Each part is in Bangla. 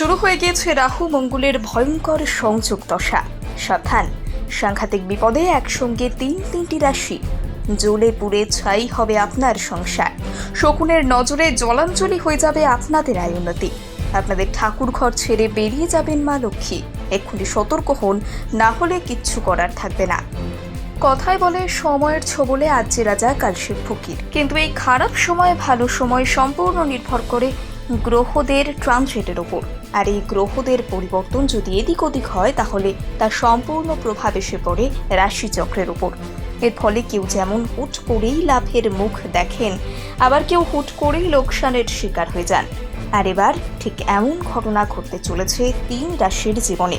শুরু হয়ে গিয়েছে রাহু মঙ্গলের ভয়ঙ্কর সংযোগ দশা। সাবধান। সাংঘাতিক বিপদে একসঙ্গে তিন তিনটি রাশি। জ্বলে পুড়ে ছাই হবে আপনার সংসার। শকুনের নজরে জলাঞ্জলি হয়ে যাবে আপনাদের আয় উন্নতি। আপনাদের ঠাকুর ঘর ছেড়ে বেরিয়ে যাবেন মা লক্ষ্মী। এক্ষুনি সতর্ক হন, না হলে কিচ্ছু করার থাকবে না। কথায় বলে, সময়ের ছোবলে আজ যে রাজা, কাল সে ফকির। কিন্তু এই খারাপ সময় ভালো সময় সম্পূর্ণ নির্ভর করে গ্রহদের ট্রানজিটের ওপর। আর এই গ্রহদের পরিবর্তন যদি এদিক ওদিক হয়, তাহলে তার সম্পূর্ণ প্রভাব এসে পড়ে রাশিচক্রের ওপর। এর ফলে কেউ যেমন হুট করেই লাভের মুখ দেখেন, আবার কেউ হুট করেই লোকসানের শিকার হয়ে যান। আর এবার ঠিক এমন ঘটনা ঘটতে চলেছে তিন রাশির জীবনে।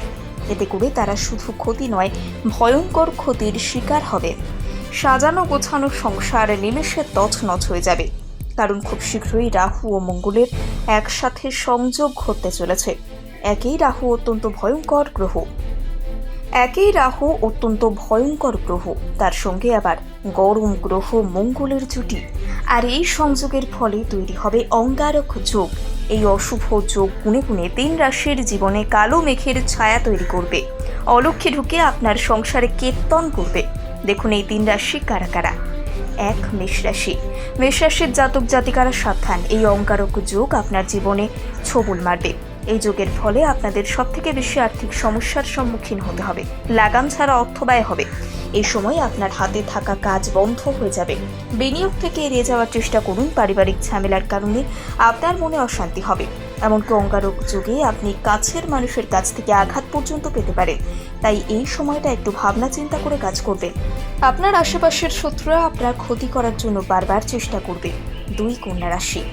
এতে করে তারা শুধু ক্ষতি নয়, ভয়ঙ্কর ক্ষতির শিকার হবে। সাজানো গোছানো সংসার নিমেষে তছনছ হয়ে যাবে। কারণ খুব শীঘ্রই রাহু ও মঙ্গলের একসাথে সংযোগ ঘটতে চলেছে। একই রাহু অত্যন্ত ভয়ঙ্কর গ্রহ। একই রাহু অত্যন্ত ভয়ঙ্কর গ্রহ। তার সঙ্গে আবার গরম গ্রহ মঙ্গলের জুটি। আর এই সংযোগের ফলে তৈরি হবে অঙ্গারক যোগ। এই অশুভ যোগ গুনে গুনে তিন রাশির জীবনে কালো মেঘের ছায়া তৈরি করবে। অলক্ষ্যে ঢুকে আপনার সংসারে কীর্তন করবে। দেখুন এই তিন রাশি কারা কারা। এক মেষ রাশি মেষ রাশির জাতক জাতিকারা সাবধান, এই অঙ্গারক যোগ আপনার জীবনে ছবল মারবে। এই যোগের ফলে আপনাদের সব থেকে বেশি আর্থিক সমস্যার সম্মুখীন হতে হবে। লাগাম ছাড়া অর্থ ব্যয় হবে। এই সময় আপনার হাতে থাকা কাজ বন্ধ হয়ে যাবে। বিনিয়োগ থেকে এড়িয়ে যাওয়ার চেষ্টা করুন, পারিবারিক ঝামেলার কারণে আপনার মনে অশান্তি হবে। এমনকি অঙ্গারক যুগে আপনি কাছের মানুষের কাছ থেকে আঘাত পর্যন্ত পেতে পারেন। তাই এই সময়টা একটু ভাবনা চিন্তা করে কাজ করবেন আপনার আশেপাশের শত্রুরা আপনার ক্ষতি করার জন্য বারবার চেষ্টা করবে। দুই কন্যা রাশি।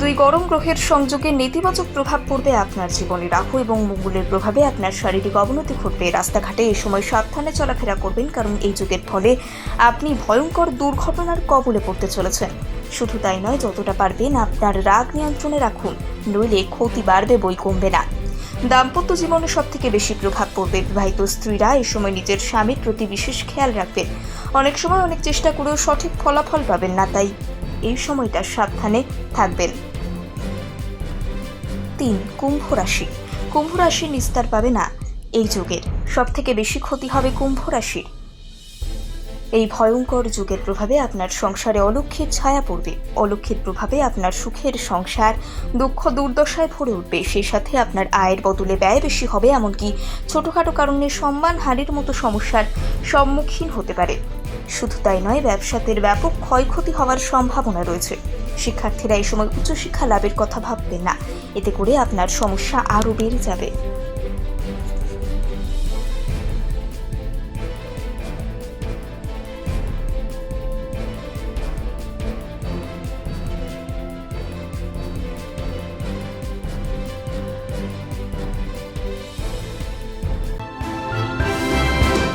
দুই গরম গ্রহের সংযোগে নেতিবাচক প্রভাব পড়বে আপনার জীবনে। রাহু এবং মঙ্গলের প্রভাবে আপনার শারীরিক অবনতি ঘটবে। রাস্তাঘাটে এই সময় সাবধানে চলাফেরা করবেন, কারণ এই যুগের ফলে আপনি ভয়ঙ্কর দুর্ঘটনার কবলে পড়তে চলেছেন। শুধু তাই নয়, যতটা পারবেন আপনার রাগ নিয়ন্ত্রণে রাখুন, নইলে ক্ষতি বাড়বে বই কমবে না। দাম্পত্য জীবনে সব থেকে বেশি প্রভাব পড়বে বিবাহিত স্ত্রীরা এই সময় নিজের স্বামীর প্রতি বিশেষ খেয়াল রাখবেন। অনেক সময় অনেক চেষ্টা করেও সঠিক ফলাফল পাবেন না, তাই এই সময়টা সাবধানে থাকবেন। তিন, কুম্ভ রাশি। কুম্ভ রাশির নিস্তার পাবে না এই যুগের। সব থেকে বেশি ক্ষতি হবে কুম্ভ রাশির। এই ভয়ঙ্কর যুগের প্রভাবে আপনার সংসারে অলক্ষীর ছায়া পড়বে। অলক্ষীর প্রভাবে আপনার সুখের সংসার, দুঃখ দুর্দশায় ভরে উঠবে। সেই সাথে আপনার আয়ের বদলে ব্যয় বেশি হবে, এমনকি ছোটোখাটো কারণে সম্মান হানির মতো সমস্যার সম্মুখীন হতে পারে। শুধু তাই নয়, ব্যবসাতের ব্যাপক ক্ষয়ক্ষতি হওয়ার সম্ভাবনা রয়েছে। শিক্ষার্থীরা এই সময় উচ্চশিক্ষা লাভের কথা ভাববেন না। এতে করে আপনার সমস্যা আরও বেড়ে যাবে।